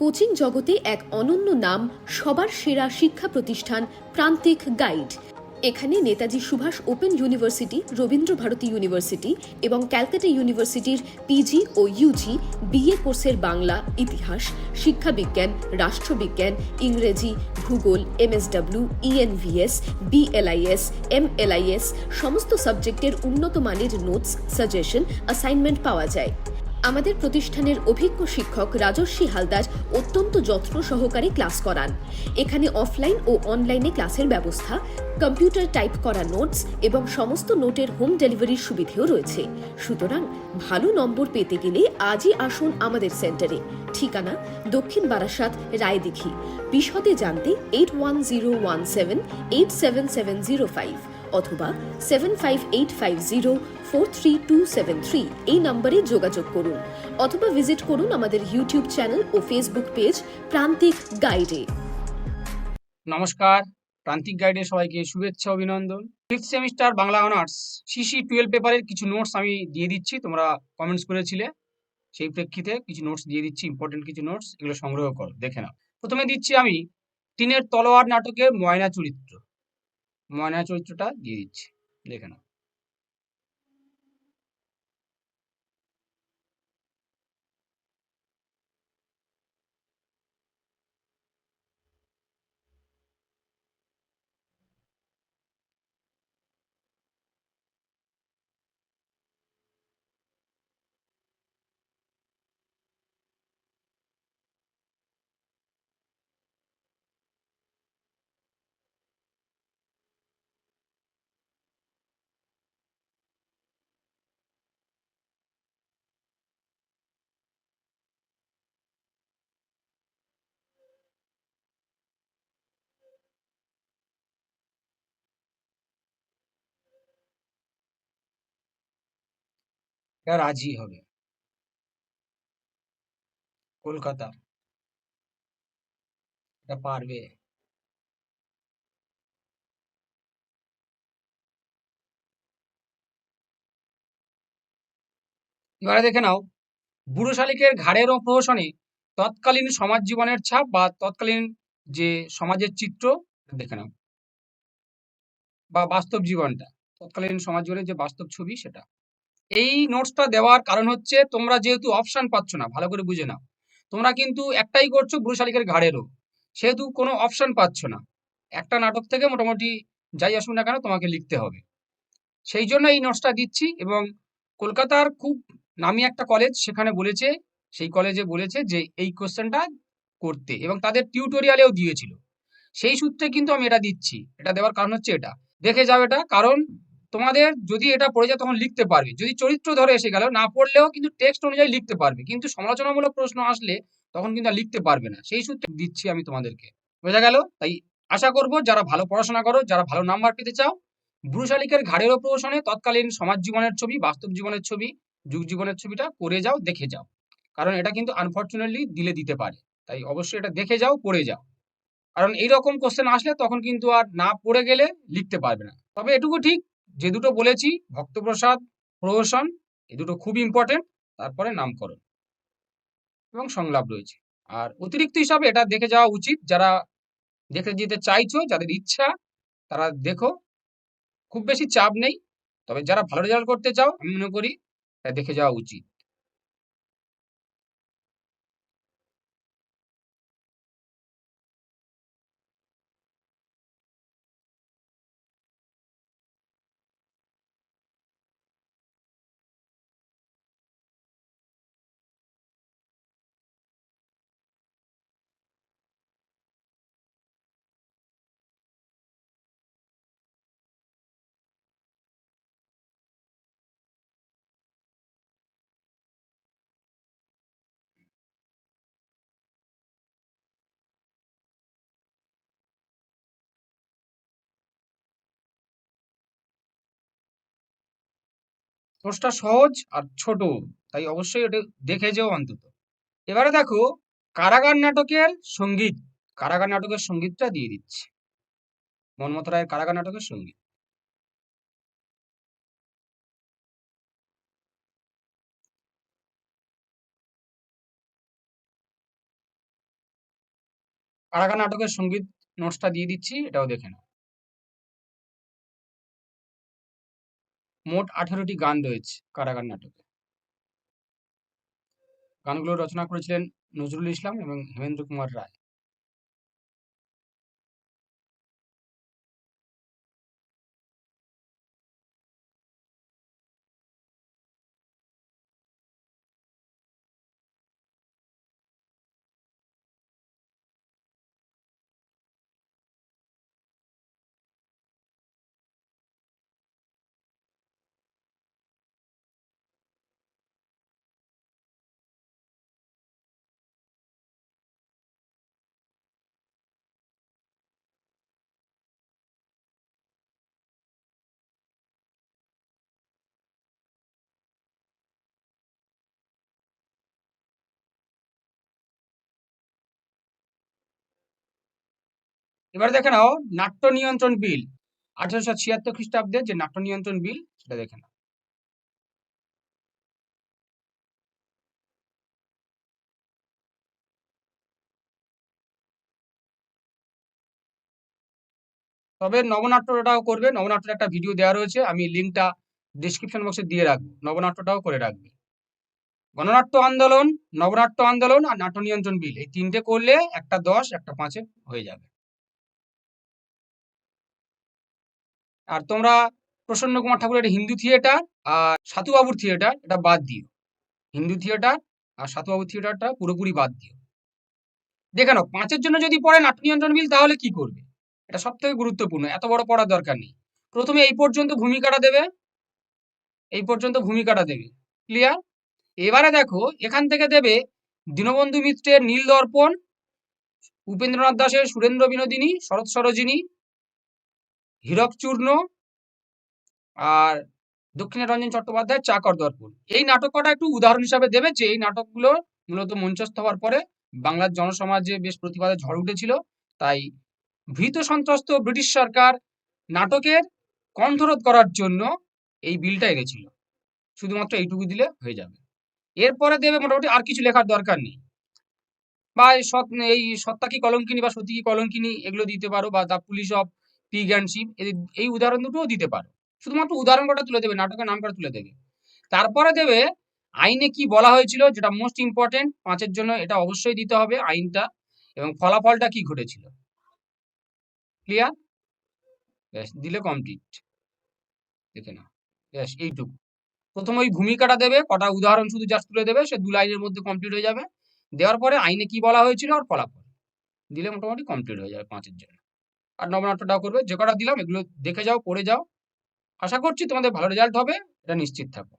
Coaching জগতে এক অনন্য নাম, সবার সেরা শিক্ষা প্রতিষ্ঠান প্রান্তিক গাইড। এখানে Netaji Subhash open university, Rabindra Bharati university এবং ক্যালকাটা ইউনিভার্সিটির পিজি ও ইউজি বিএ কোর্সের বাংলা, ইতিহাস, শিক্ষাবিজ্ঞান, রাষ্ট্রবিজ্ঞান, ইংরেজি, ভূগোল এমএসডব্লিউ ইএনভিএস বিএলআইএস এমএলআইএস সমস্ত সাবজেক্টের উন্নত মানের নোটস, সাজেশন অ্যাসাইনমেন্ট পাওয়া যায়। আমাদের প্রতিষ্ঠানের অভিজ্ঞ শিক্ষক রাজস্বী হালদার অত্যন্ত যত্ন সহকারে ক্লাস করান। এখানে অফলাইন ও অনলাইনে ক্লাসের ব্যবস্থা, কম্পিউটার টাইপ করা নোটস এবং সমস্ত নোটের হোম ডেলিভারির সুবিধেও রয়েছে। সুতরাং ভালো নম্বর পেতে গেলে আজই আসুন আমাদের সেন্টারে। ঠিকানা দক্ষিণ বারাসাত, রায়দিঘি। বিশদে জানতে eight one zero one seven eight seven seven zero five অথবা seven five eight five zero four three two seven three এই নম্বরে যোগাযোগ করুন অথবা ভিজিট করুন আমাদের ইউটিউব চ্যানেল ও ফেসবুক পেজ প্রান্তিক গাইডে নমস্কার, প্রান্তিক গাইডে সবাইকে শুভেচ্ছা, অভিনন্দন। Fifth semester Bangla honours CC twelve পেপারের কিছু নোটস আমি দিয়ে দিচ্ছি, তোমরা কমেন্টস করেছিলে। সেই প্রেক্ষিতে কিছু নোটস দিয়ে দিচ্ছি ইম্পর্টেন্ট কিছু নোটস এগুলো সংগ্রহ করো, দেখে নাও। প্রথমে দিচ্ছি আমি, টিনের তলোয়ার নাটকের ময়না চরিত্র। ময়না চরিত্রটা দিয়ে দিচ্ছি। দেখে নাও। রাজি হবে। কলকাতা। এটা পারবে। এবারে দেখে নাও, বুড়ো শালিকের ঘাড়ের প্রহসনে তৎকালীন সমাজ জীবনের ছাপ বা তৎকালীন যে সমাজের চিত্র, দেখে নাও। বা বাস্তব জীবনটা, তৎকালীন সমাজ জীবনের যে বাস্তব ছবি, সেটা। এই নোটসটা দেওয়ার কারণ হচ্ছে তোমরা যেহেতু অপশন পাচ্ছ না, ভালো করে বুঝে নাও। তোমরা কিন্তু একটাই করছ শালিকের ঘাড়েরও, সেহেতু কোনো অপশন পাচ্ছ না। একটা নাটক থেকে মোটামুটি যাই আসুক না কেন তোমাকে লিখতে হবে। সেই জন্য এই নোটসটা দিচ্ছি এবং কলকাতার খুব নামি একটা কলেজ সেখানে বলেছে, সেই কলেজে বলেছে যে এই কোশ্চেনটা করতে এবং তাদের টিউটোরিয়ালেও দিয়েছিল। সেই সূত্রে কিন্তু আমি এটা দিচ্ছি। এটা দেওয়ার কারণ হচ্ছে এটা। দেখে যাও এটা, কারণ তোমাদের যদি এটা পড়ে যায় তখন লিখতে পারবে। যদি চরিত্র ধরে এসে গেল, না পড়লেও কিন্তু টেক্সট অনুযায়ী লিখতে পারবে। কিন্তু সমালোচনামূলক প্রশ্ন আসলে তখন কিন্তু লিখতে পারবে না। সেই সূত্রে দিচ্ছি আমি তোমাদেরকে। বোঝা গেল? তাই আশা করব যারা ভালো পড়াশোনা করো, যারা ভালো নাম্বার পেতে চাও ব্রু শালিকের ঘাড়ের প্রহসনে তৎকালীন সমাজ জীবনের ছবি, বাস্তব জীবনের ছবি, যুগ জীবনের ছবিটা করে যাও, দেখে যাও। কারণ এটা কিন্তু আনফর্চুনেটলি দিলে দিতে পারে। তাই অবশ্যই এটা দেখে যাও, পড়ে যাও। কারণ এইরকম কোশ্চেন আসলে তখন কিন্তু আর না পড়ে গেলে লিখতে পারবে না। তবে এটুকু ঠিক যে দুটো বলেছি, ভক্তপ্রসাদ, প্রহসন এই দুটো খুব ইম্পর্টেন্ট তারপরে নামকরণ এবং সংলাপ রয়েছে। আর অতিরিক্ত হিসাবে এটা দেখে যাওয়া উচিত, যারা দেখে যেতে চাইছো, যাদের ইচ্ছা, তারা দেখো, খুব বেশি চাপ নেই, তবে যারা ভালো রেজাল্ট করতে চাও, আমি মনে করি, এটা দেখে যাওয়া উচিত। কোর্সটা সহজ আর ছোট, তাই অবশ্যই এটা দেখে যেও অন্তত। এবারে দেখো, কারাগার নাটকের সংগীত, কারাগার নাটকের সঙ্গীতটা দিয়ে দিচ্ছে। মনমত রায়ের কারাগার নাটকের সংগীত। কারাগার নাটকের সংগীত নোটসটা দিয়ে দিচ্ছি, এটাও দেখে নাও। মোট আঠারোটি গান রয়েছে কারাগার নাটকে। গানগুলো রচনা করেছিলেন নজরুল ইসলাম এবং হেমেন্দ্র কুমার রায়। এবার দেখে নাও, নাট্য নিয়ন্ত্রণ বিল। আঠারোশো ছিয়াত্তর খ্রিস্টাব্দের যে নাট্য নিয়ন্ত্রণ বিল, সেটা দেখে নাও। তবে নবনাট্যটাও করবে, নবনাট্যের একটা ভিডিও দেওয়া রয়েছে, আমি লিঙ্কটা ডিসক্রিপশন বক্সে দিয়ে রাখব, নবনাট্যটাও করে রাখবে। গণনাট্য আন্দোলন, নবনাট্য আন্দোলন আর নাট্য নিয়ন্ত্রণ বিল, এই তিনটে করলে একটা দশ, একটা পাঁচে হয়ে যাবে। আর তোমরা প্রসন্ন কুমার ঠাকুরের হিন্দু থিয়েটার আর সাতুবাবুর থিয়েটার এটা বাদ দিও। হিন্দু থিয়েটার আর সাতুবাবুর থিয়েটারটা পুরোপুরি বাদ দিও। দেখে নাও, পাঁচের জন্য যদি পড়ে নাট্য নিয়ন্ত্রণ বিল তাহলে কি করবে? এটা সব থেকে গুরুত্বপূর্ণ, এত বড় পড়ার দরকার নেই। প্রথমে এই পর্যন্ত ভূমিকাটা দেবে। এই পর্যন্ত ভূমিকাটা দেবে। ক্লিয়ার এবারে দেখো, এখান থেকে দেবে দীনবন্ধু মিত্রের নীল দর্পণ, উপেন্দ্রনাথ দাসের সুরেন্দ্র বিনোদিনী, শরৎ সরোজিনী হীরক চূর্ণ আর দক্ষিণারঞ্জন চট্টোপাধ্যায়ের চাকর দর্পণ। এই নাটক কটা একটু উদাহরণ হিসাবে দেবে যে এই নাটকগুলো মূলত মঞ্চস্থ হওয়ার পরে বাংলার জনসমাজে বেশ প্রতিবাদে ঝড় উঠেছিল। তাই ভীত সন্ত্রস্ত ব্রিটিশ সরকার নাটকের কণ্ঠরোধ করার জন্য এই বিলটা এনেছিল। শুধুমাত্র এইটুকু দিলে হয়ে যাবে। এরপরে দেবে মোটামুটি আর কিছু লেখার দরকার নেই। বা এই এই সত্তা কি কলঙ্কিনী বা সতী কি কলঙ্কিনী এগুলো দিতে পারো বা the police of pig and এই উদাহরণ দুটোও দিতে পারো। শুধুমাত্র উদাহরণ কটা তুলে দেবে, নাটকের নাম কটা তুলে দেবে। তারপরে দেবে, আইনে কি বলা হয়েছিল, যেটা মোস্ট ইম্পর্টেন্ট পাঁচের জন্য এটা অবশ্যই দিতে হবে আইনটা, এবং ফলাফলটা কি ঘটেছিল। ক্লিয়ার ব্যাস দিলে কমপ্লিট দেখে না ব্যাস এইটুকু। প্রথম ওই ভূমিকাটা দেবে, কটা উদাহরণ শুধু জাস্ট তুলে দেবে, সে দু লাইনের মধ্যে কমপ্লিট হয়ে যাবে। দেওয়ার পরে আইনে কি বলা হয়েছিল আর ফলাফল। দিলে মোটামুটি কমপ্লিট হয়ে যাবে পাঁচের জন্য। আর নবনাট্যটাও করবে, যে কটা দিলাম এগুলো দেখে যাও, পড়ে যাও। আশা করছি তোমাদের ভালো রেজাল্ট হবে, এটা নিশ্চিত থাকো।